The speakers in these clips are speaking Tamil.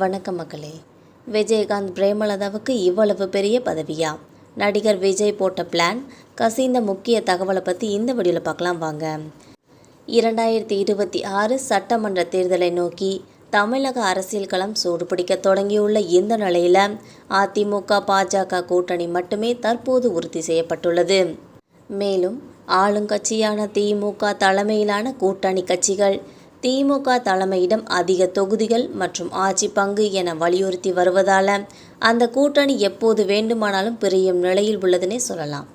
வணக்கம் மக்களே. விஜயகாந்த் பிரேமலதாவுக்கு இவ்வளவு பெரிய பதவியா? நடிகர் விஜய் போட்ட பிளான் கசிந்த முக்கிய தகவலை பற்றி இந்த வீடியோவில் பார்க்கலாம் வாங்க. இரண்டாயிரத்தி இருபத்தி ஆறு சட்டமன்ற தேர்தலை நோக்கி தமிழக அரசியல் களம் சூடுபிடிக்க தொடங்கியுள்ள இந்த நிலையில் அதிமுக பாஜக கூட்டணி மட்டுமே தற்போது உறுதி செய்யப்பட்டுள்ளது. மேலும் ஆளுங்கட்சியான திமுக தலைமையிலான கூட்டணி கட்சிகள் திமுக தலைமையிடம் அதிக தொகுதிகள் மற்றும் ஆட்சி பங்கு என வலியுறுத்தி வருவதால் அந்த கூட்டணி எப்போது வேண்டுமானாலும் பிரியும் நிலையில் உள்ளதுனே சொல்லலாம்.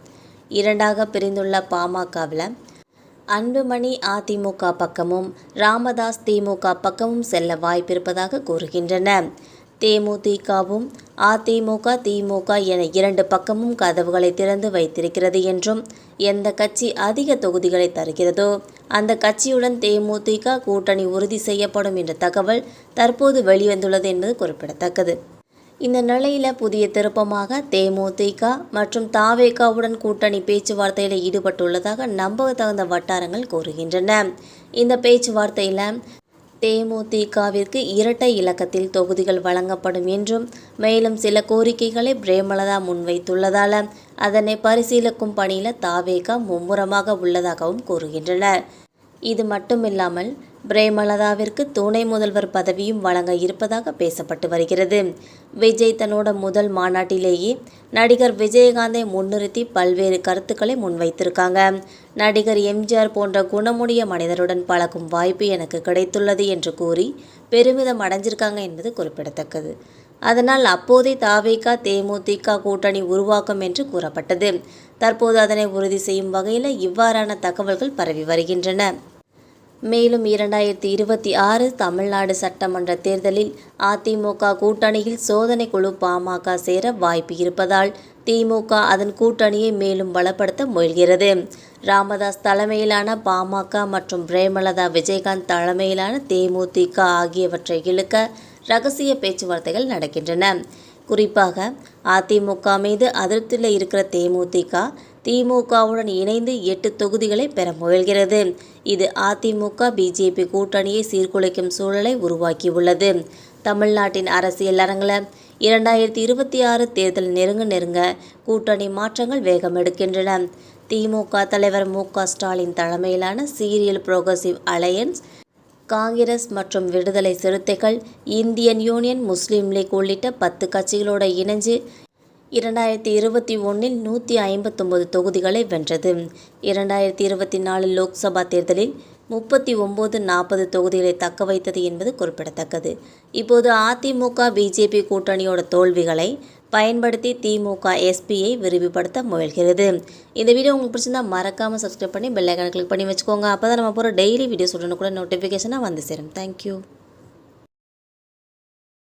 இரண்டாக பிரிந்துள்ள பாமகவில் அன்புமணி அதிமுக பக்கமும் ராமதாஸ் திமுக பக்கமும் செல்ல வாய்ப்பிருப்பதாக கூறுகின்றன. தேமுதிகவும் அதிமுக திமுக என இரண்டு பக்கமும் கதவுகளை திறந்து வைத்திருக்கிறது என்றும் எந்த கட்சி அதிக தொகுதிகளை தருகிறதோ அந்த கட்சியுடன் தேமுதிக கூட்டணி உறுதி செய்யப்படும் என்ற தகவல் தற்போது வெளிவந்துள்ளது என்பது குறிப்பிடத்தக்கது. இந்த நிலையில் புதிய திருப்பமாக தேமுதிக மற்றும் தாவேகாவுடன் கூட்டணி பேச்சுவார்த்தையில் ஈடுபட்டுள்ளதாக நம்பத்தகுந்த வட்டாரங்கள் கூறுகின்றன. இந்த பேச்சுவார்த்தையில் தேமுதிகவிற்கு இரட்டை இலக்கத்தில் தொகுதிகள் வழங்கப்படும் என்றும் மேலும் சில கோரிக்கைகளை பிரேமலதா முன்வைத்துள்ளதால் அதனை பரிசீலிக்கும் பணியில் தாவேகா மும்முரமாக உள்ளதாகவும் கூறுகின்றனர். இது மட்டுமில்லாமல் பிரேமலதாவிற்கு துணை முதல்வர் பதவியும் வழங்க இருப்பதாக பேசப்பட்டு வருகிறது. விஜய் தன்னோட முதல் மாநாட்டிலேயே நடிகர் விஜயகாந்தை முன்னிறுத்தி பல்வேறு கருத்துக்களை முன்வைத்திருக்காங்க. நடிகர் எம்ஜிஆர் போன்ற குணமுடைய மனிதருடன் பழகும் வாய்ப்பு எனக்கு கிடைத்துள்ளது என்று கூறி பெருமிதம் அடைஞ்சிருக்காங்க என்பது குறிப்பிடத்தக்கது. அதனால் அப்போதே தாவேகா தேமுதிக கூட்டணி உருவாக்கும் என்று கூறப்பட்டது. தற்போது அதனை உறுதி செய்யும் வகையில் இவ்வாறான தகவல்கள் பரவி வருகின்றன. மேலும் இரண்டாயிரத்தி இருபத்தி ஆறு தமிழ்நாடு சட்டமன்ற தேர்தலில் அதிமுக கூட்டணியில் சோதனை குழு பாமக சேர வாய்ப்பு இருப்பதால் திமுக அதன் கூட்டணியை மேலும் பலப்படுத்த முயல்கிறது. ராமதாஸ் தலைமையிலான பாமக மற்றும் பிரேமலதா விஜயகாந்த் தலைமையிலான தேமுதிக ஆகியவற்றை இழுக்க ரகசிய பேச்சுவார்த்தைகள் நடக்கின்றன. குறிப்பாக அதிமுக மீது அதிருப்தியில் இருக்கிற தேமுதிக திமுகவுடன் இணைந்து எட்டு தொகுதிகளை பெற முயல்கிறது. இது அதிமுக பிஜேபி கூட்டணியை சீர்குலைக்கும் சூழலை உருவாக்கியுள்ளது. தமிழ்நாட்டின் அரசியல் அரங்கில் இரண்டாயிரத்தி இருபத்தி ஆறு தேர்தல் நெருங்க நெருங்க கூட்டணி மாற்றங்கள் வேகம் எடுக்கின்றன. திமுக தலைவர் மு க ஸ்டாலின் தலைமையிலான சீரியல் புரோகசிவ் அலையன்ஸ் காங்கிரஸ் மற்றும் Viduthalai Siruthaigal Indian Union Muslim League உள்ளிட்ட பத்து கட்சிகளோட இணைஞ்சு இரண்டாயிரத்தி இருபத்தி ஒன்றில் நூற்றி ஐம்பத்தொம்பது தொகுதிகளை வென்றது. இரண்டாயிரத்தி இருபத்தி நாலு லோக்சபா தேர்தலில் முப்பத்தி ஒம்பது நாற்பது தொகுதிகளை தக்க வைத்தது என்பது குறிப்பிடத்தக்கது. இப்போது அதிமுக பிஜேபி கூட்டணியோட தோல்விகளை பயன்படுத்தி திமுக எஸ்பியை விரிவுபடுத்த முயல்கிறது. இந்த வீடியோ உங்களுக்கு பிடிச்சிருந்தா மறக்காமல் சப்ஸ்கிரைப் பண்ணி பெல்லைக்கான கிளிக் பண்ணி வச்சுக்கோங்க. அப்போ தான் நம்ம போகிற டெய்லி வீடியோஸ் உடனுக்குள்ள நோட்டிஃபிகேஷனாக வந்து சேரும். தேங்க்யூ